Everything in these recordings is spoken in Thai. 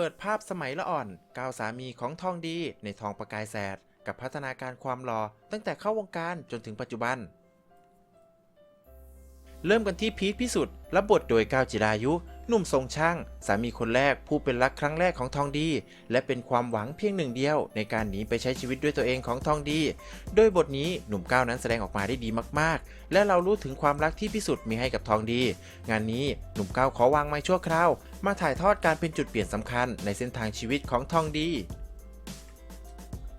เปิดภาพสมัยละอ่อนก้าวสามีของทองดีในทองประกายแสด กับพัฒนาการความหล่อตั้งแต่เข้าวงการจนถึงปัจจุบัน เริ่มกันที่พีทพิสุทธิ์รับบทโดยก้าวจิรายุ หนุ่มทรงช่าง สามีคนแรกผู้เป็นรักครั้งแรกของทองดี และเป็นความหวังเพียงหนึ่งเดียว ในการหนีไปใช้ชีวิตด้วยตัวเองของทองดี โดยบทนี้หนุ่มก้าวนั้นแสดงออกมาได้ดีมากๆ และเรารู้ถึงความรักที่พิสุทธิ์มีให้กับทองดี งานนี้หนุ่มก้าวขอวางไม้ชั่วคราว มาถ่ายทอดการเป็นจุดเปลี่ยนสำคัญในเส้นทางชีวิตของทองดี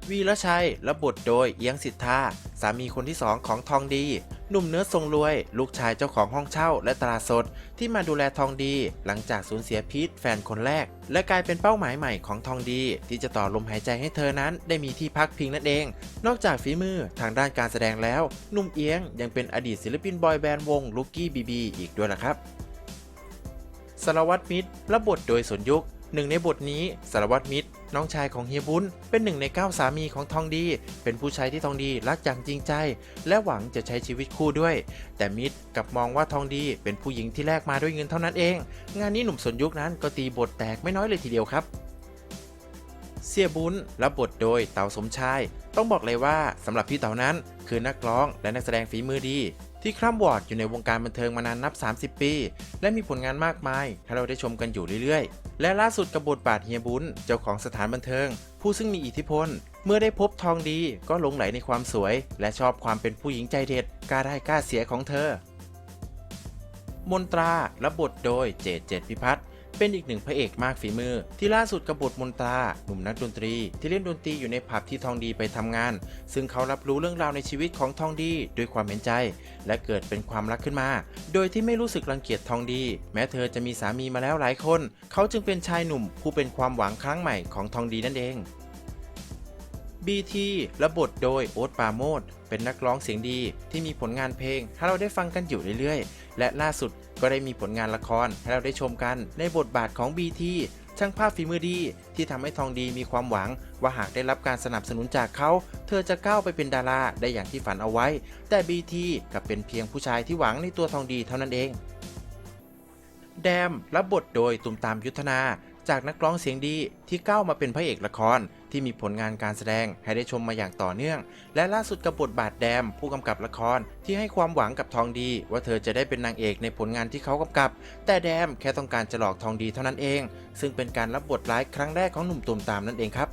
วีรชัยรับบทโดยเอียงสิทธา สามีคนที่สองของทองดี หนุ่มเนื้อทรงรวย ลูกชายเจ้าของห้องเช่าและตลาดสด ที่มาดูแลทองดี หลังจากสูญเสียพีทแฟนคนแรก และกลายเป็นเป้าหมายใหม่ของทองดี ที่จะต่อลมหายใจให้เธอนั้นได้มีที่พักพิงนั่นเอง นอกจากฝีมือทางด้านการแสดงแล้วหนุ่มเอียงยังเป็นอดีตศิลปินบอยแบนด์วงลูกี้บีบีอีกด้วยนะครับสารวัตรมิตรรับบทโดยสนยุค หนึ่งในบทนี้สารวัตรมิตร น้องชายของเฮียบุญเป็นหนึ่งในเก้าสามีของทองดี เป็นผู้ชายที่ทองดีรักอย่างจริงใจ และหวังจะใช้ชีวิตคู่ด้วย แต่มิตรกลับมองว่าทองดีเป็นผู้หญิงที่แลกมาด้วยเงินเท่านั้นเอง งานนี้หนุ่มสนยุคนั้นก็ตีบทแตกไม่น้อยเลยทีเดียวครับเสียบุญรับบทโดยเต๋าสมชาย ต้องบอกเลยว่าสำหรับพี่เต๋านั้น คือนักร้องและนักแสดงฝีมือดี ที่คร่ำวอดอยู่ในวงการบันเทิงมานานนับ 30 ปี และมีผลงานมากมายให้เราได้ชมกันอยู่เรื่อยๆ และล่าสุดกับบทบาทเฮียบุญเจ้าของสถานบันเทิง ผู้ซึ่งมีอิทธิพล เมื่อได้พบทองดีก็หลงไหลในความสวย และชอบความเป็นผู้หญิงใจเด็ดกล้าได้กล้าเสียของเธอ มนตรารับบทโดยเจเจตพิพัฒน์ เป็นอีกหนึ่งพระเอกมากฝีมือ ที่ล่าสุดกบบทมนตราหนุ่มนักดนตรี ที่เล่นดนตรีอยู่ในผับที่ทองดีไปทำงาน ซึ่งเขารับรู้เรื่องราวในชีวิตของทองดีด้วยความเห็นใจ และเกิดเป็นความรักขึ้นมา โดยที่ไม่รู้สึกรังเกียจทองดี แม้เธอจะมีสามีมาแล้วหลายคน เขาจึงเป็นชายหนุ่มผู้เป็นความหวังครั้งใหม่ของทองดีนั่นเอง BT ระบทโดยโอ๊ตปาโมดเป็นนักร้องเสียงดีที่มีผลงานเพลงให้เราได้ฟังกันอยู่เรื่อยๆ และล่าสุด ก็ได้มีผลงานละครให้เราได้ชมกันในบทบาทของ BT ช่างภาพฝีมือดี ที่ทำให้ทองดีมีความหวัง ว่าหากได้รับการสนับสนุนจากเขา เธอจะก้าวไปเป็นดาราได้อย่างที่ฝันเอาไว้ แต่ BT กับเป็นเพียงผู้ชายที่หวังในตัวทองดีเท่านั้นเอง แดมรับบทโดยตุมตามยุทธนา จากนักร้องเสียงดีที่ก้าวมาเป็นพระเอกละครที่มีผลงานการแสดงให้ได้ชมมาอย่างต่อเนื่อง และล่าสุดกับบทบาทแดม ผู้กำกับละครที่ให้ความหวังกับทองดี ว่าเธอจะได้เป็นนางเอกในผลงานที่เขากำกับ แต่แดมแค่ต้องการจะหลอกทองดีเท่านั้นเอง ซึ่งเป็นการรับบทร้ายครั้งแรกของหนุ่มตุมตามนั่นเองครับ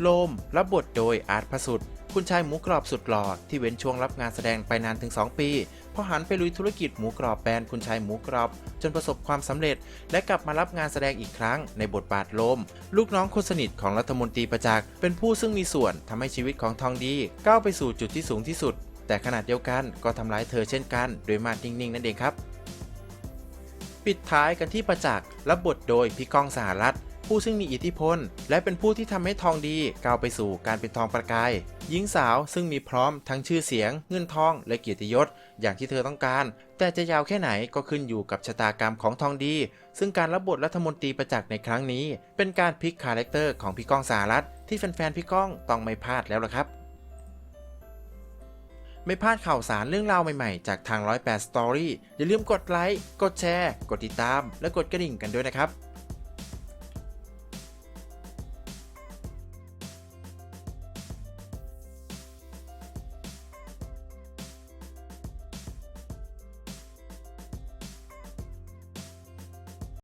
โลมรับบทโดยอาร์ตพสุด คุณชายหมูกรอบสุดหล่อที่เว้นช่วงรับงานแสดงไปนานถึง 2 ปี พอหันไปลุยธุรกิจหมูกรอบแบรนด์คุณชายหมูกรอบ จนประสบความสำเร็จ และกลับมารับงานแสดงอีกครั้งในบทบาทลม ลูกน้องคนสนิทของรัฐมนตรีประจักษ์เป็นผู้ซึ่งมีส่วนทำให้ชีวิตของทองดี ก้าวไปสู่จุดที่สูงที่สุด แต่ขณะเดียวกันก็ทำร้ายเธอเช่นกัน โดยมานิ่งๆ นั่นเองครับ ปิดท้ายกันที่ประจักษ์รับบทโดยพี่ก้องสหรัฐ ผู้ซึ่งมีอิทธิพล และเป็นผู้ที่ทำให้ทองดีก้าวไปสู่การเป็นทองประกาย หญิงสาวซึ่งมีพร้อมทั้งชื่อเสียง เงินทอง และเกียรติยศ อย่างที่เธอต้องการ แต่จะยาวแค่ไหนก็ขึ้นอยู่กับชะตากรรมของทองดี ซึ่งการรับบทรัฐมนตรีประจักษ์ในครั้งนี้ เป็นการพลิกคาแรคเตอร์ของพี่ก้องสหรัฐที่แฟนๆพี่ก้องต้องไม่พลาดแล้วล่ะครับไม่พลาดข่าวสารเรื่องราวใหม่ๆ จากทาง 108 Story อย่าลืมกดไลค์ กดแชร์ กดติดตาม และกดกระดิ่งกันด้วยนะครับ